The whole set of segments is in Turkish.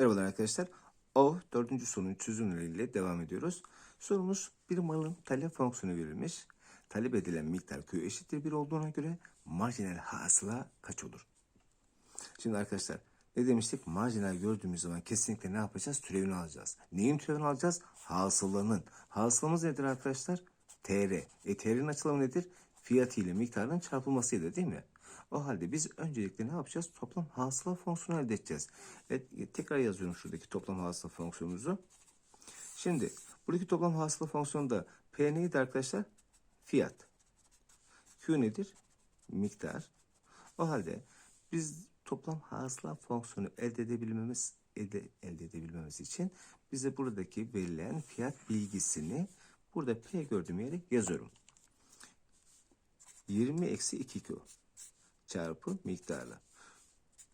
Merhabalar arkadaşlar. O dördüncü sorunun çözümleriyle devam ediyoruz. Sorumuz bir malın talep fonksiyonu verilmiş. Talep edilen miktar Q eşittir 1 olduğuna göre marjinal hasıla kaç olur? Şimdi arkadaşlar ne demiştik? Marjinal gördüğümüz zaman kesinlikle ne yapacağız? Türevini alacağız. Neyin türevini alacağız? Hasılanın. Hasılamız nedir arkadaşlar? TR. E TR'nin açılımı nedir? Fiyatı ile miktarının çarpılmasıydı değil mi? O halde biz öncelikle ne yapacağız? Toplam hasıla fonksiyonu elde edeceğiz. Evet, tekrar yazıyorum şuradaki toplam hasıla fonksiyonumuzu. Şimdi buradaki toplam hasıla fonksiyonunda P neydi arkadaşlar? Fiyat. Q nedir? Miktar. O halde biz toplam hasıla fonksiyonu elde edebilmemiz elde, elde edebilmemiz için bize buradaki verilen fiyat bilgisini burada P gördüğüm yere yazıyorum. 20 eksi 2Q çarpı miktarla.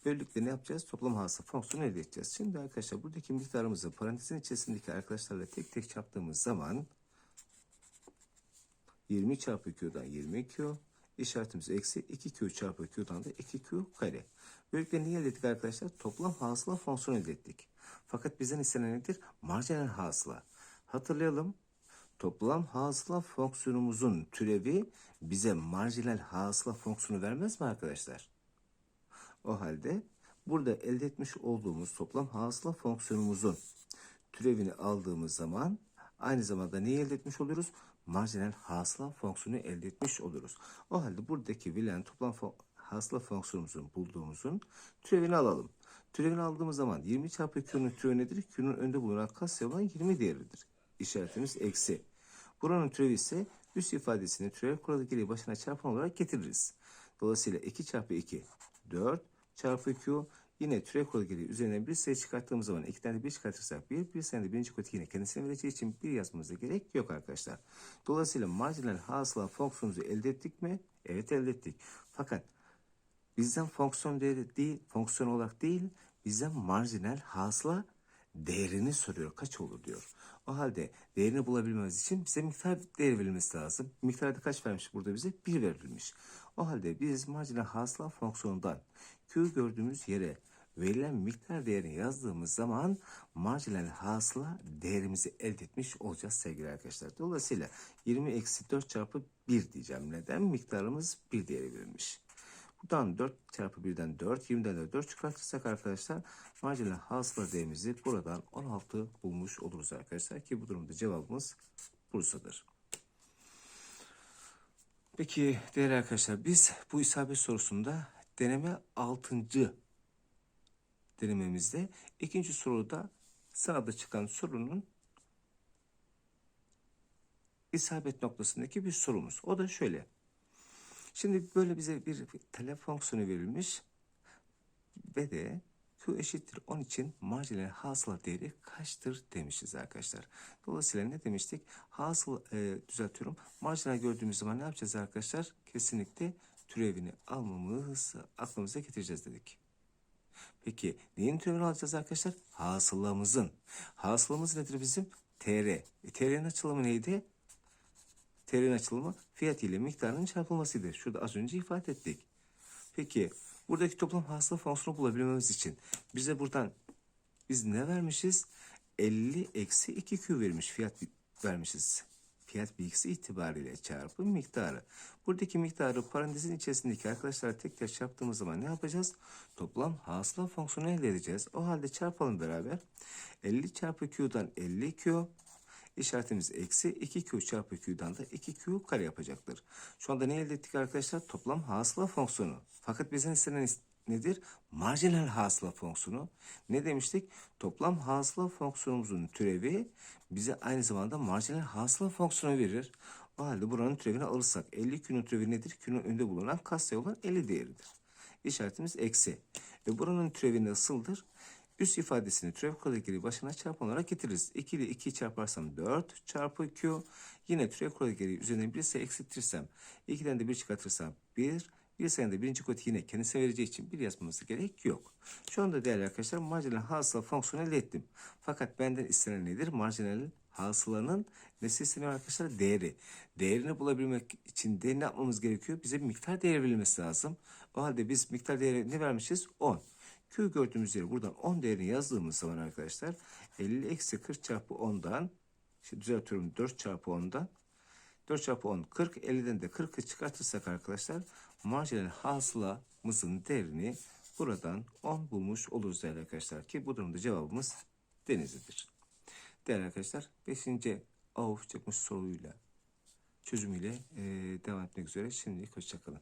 Böylelikle ne yapacağız? Toplam hasıla fonksiyonu elde edeceğiz. Şimdi arkadaşlar buradaki miktarımızı parantezin içerisindeki arkadaşlarla tek tek çarptığımız zaman 20 çarpı Q'dan 20Q işaretimiz eksi 2Q çarpı Q'dan da 2Q kare. Böylelikle ne elde ettik arkadaşlar? Toplam hasıla fonksiyonu elde ettik. Fakat bizden istenen nedir? Marjinal hasıla. Hatırlayalım. Toplam hasıla fonksiyonumuzun türevi bize marjinal hasıla fonksiyonu vermez mi arkadaşlar? O halde burada elde etmiş olduğumuz toplam hasıla fonksiyonumuzun türevini aldığımız zaman aynı zamanda neyi elde etmiş oluyoruz? Marjinal hasıla fonksiyonu elde etmiş oluruz. O halde buradaki verilen toplam fon hasıla fonksiyonumuzun bulduğumuzun türevini alalım. Türevini aldığımız zaman 20 çarpı Q'nun türevi nedir? Q'nun önde bulunan katsayı olan 20 değeridir. İşaretimiz eksi. Buranın türevi ise üst ifadesini türev kuralı gereği başına çarpan olarak getiririz. Dolayısıyla 2 çarpı 2 4 çarpı Q yine türev kuralı gereği üzerinden bir sayı çıkarttığımız zaman iki tane bir çıkartırsak bir, bir tane de birinci koti yine kendisine vereceği için bir yazmamıza gerek yok arkadaşlar. Dolayısıyla marjinal hasıla fonksiyonumuzu elde ettik mi? Evet elde ettik. Fakat bizden fonksiyon değeri değil, fonksiyon olarak değil, bizden marjinal hasıla değerini soruyor. Kaç olur diyor. O halde değerini bulabilmemiz için bize miktar değeri verilmesi lazım. Miktarda kaç vermiş burada bize? 1 verilmiş. O halde biz marjinal hasıla fonksiyonundan Q gördüğümüz yere verilen miktar değerini yazdığımız zaman marjinal hasıla değerimizi elde etmiş olacağız sevgili arkadaşlar. Dolayısıyla 20 eksi 4 çarpı 1 diyeceğim. Neden? Miktarımız 1 değeri verilmiş. Buradan 4 çarpı 1'den 4, 20'den de 4 çıkartırsak arkadaşlar marjinal hasıla değerimizi buradan 16 bulmuş oluruz arkadaşlar. Ki bu durumda cevabımız Bursa'dır. Peki değerli arkadaşlar biz bu isabet sorusunda deneme 6. denememizde ikinci soruda sağda çıkan sorunun isabet noktasındaki bir sorumuz. O da şöyle. Şimdi böyle bize bir talep fonksiyonu verilmiş ve de Q eşittir 10 için marjinal hasıla değeri kaçtır demişiz arkadaşlar. Dolayısıyla ne demiştik? Hasıl e, düzeltiyorum. Marjinal gördüğümüz zaman ne yapacağız arkadaşlar? Kesinlikle türevini almamız aklımıza getireceğiz dedik. Peki neyin türevini alacağız arkadaşlar? Hasılamızın. Hasılamız nedir bizim? TR. E, TR'nin açılımı neydi? TR'nin açılımı fiyat ile miktarının çarpılmasıydı. Şurada az önce ifade ettik. Peki buradaki toplam hasıla fonksiyonu bulabilmemiz için bize buradan biz ne vermişiz? 50 eksi 2Q vermiş fiyat vermişiz. Fiyat bilgisi itibariyle çarpı miktarı. Buradaki miktarı parantezin içerisindeki arkadaşlar tek tek çarptığımız zaman ne yapacağız? Toplam hasıla fonksiyonu elde edeceğiz. O halde çarpalım beraber. 50 çarpı Q'dan 50Q İşaretimiz eksi 2Q çarpı Q'dan da 2Q kare yapacaktır. Şu anda ne elde ettik arkadaşlar? Toplam hasıla fonksiyonu. Fakat bizden istenen nedir? Marjinal hasıla fonksiyonu. Ne demiştik? Toplam hasıla fonksiyonumuzun türevi bize aynı zamanda marjinal hasıla fonksiyonu verir. O halde buranın türevini alırsak 50 Q'nun türevi nedir? Q'nun önünde bulunan katsayı olan 50 değeridir. İşaretimiz eksi. Ve buranın türevi nasıldır? Üst ifadesini türev kuralı başına çarpan olarak getiririz. 2 ile 2'yi çarparsam 4 çarpı Q. Yine türev kuralı gereği üzerine bir sayı eksiltirsem 2'den de 1 çıkartırsam 1. Bir sayının da birinci koti yine kendisine vereceği için bir yazmamıza gerek yok. Şu anda değerli arkadaşlar marjinal hasıla fonksiyonu elde ettim. Fakat benden istenen nedir? Marjinal hasılanın nesi isteniyor arkadaşlar? Değeri. Değerini bulabilmek için de ne yapmamız gerekiyor? Bize bir miktar değeri verilmesi lazım. O halde biz miktar değeri ne vermişiz? 10. Q gördüğümüz yere buradan 10 değerini yazdığımız zaman arkadaşlar 50 eksi 40 çarpı 10'dan işte düzeltiyorum 4 çarpı 10'dan 4 çarpı 10 40 50'den de 40'ı çıkartırsak arkadaşlar marjinal hasılamızın değerini buradan 10 bulmuş oluruz değerli arkadaşlar ki bu durumda cevabımız Denizli'dir. Değerli arkadaşlar 5. AUF çıkmış soruyla çözümüyle eee, devam etmek üzere. Şimdilik hoşçakalın.